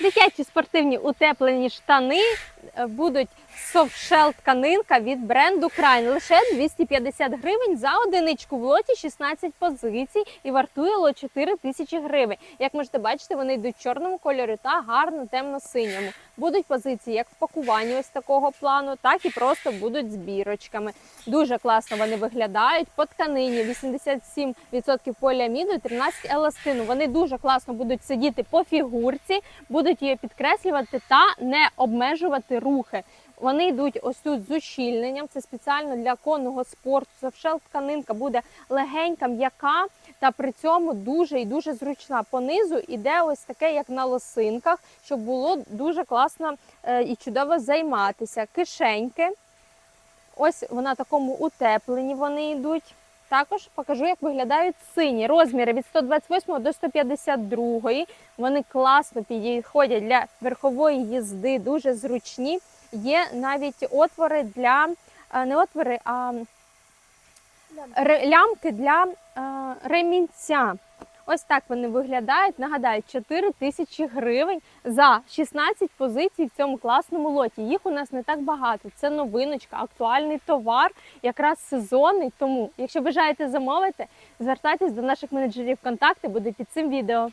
Дитячі спортивні утеплені штани е, будуть софтшел тканинка від бренду Крайн. Лише 250 гривень за одиничку в лоті 16 позицій і вартує лот 4 тисячі гривень. Як можете бачити, вони йдуть в чорному кольорі та гарно темно-синьому. Будуть позиції як в пакуванні ось такого плану, так і просто будуть з бірочками. Дуже класно вони виглядають. По тканині 87% поліаміду і 13 еластину. Вони дуже класно будуть сидіти по фігурці, будуть її підкреслювати та не обмежувати рухи. Вони йдуть ось тут з ущільненням. Це спеціально для конного спорту. Завшел тканинка буде легенька, м'яка та при цьому дуже і дуже зручна. Понизу іде ось таке, як на лосинках, щоб було дуже класно е, і чудово займатися. Кишеньки. Ось вона такому утепленні вони йдуть. Також покажу, як виглядають сині розміри від 128 до 152. Вони класно підходять для верхової їзди, дуже зручні. Є навіть отвори для е, не отвори, а лямки для е, ремінця. Ось так вони виглядають. Нагадаю, 4 тисячі гривень за 16 позицій в цьому класному лоті. Їх у нас не так багато. Це новиночка, актуальний товар, якраз сезонний. Тому, якщо бажаєте замовити, звертайтесь до наших менеджерів. Контакти будуть під цим відео.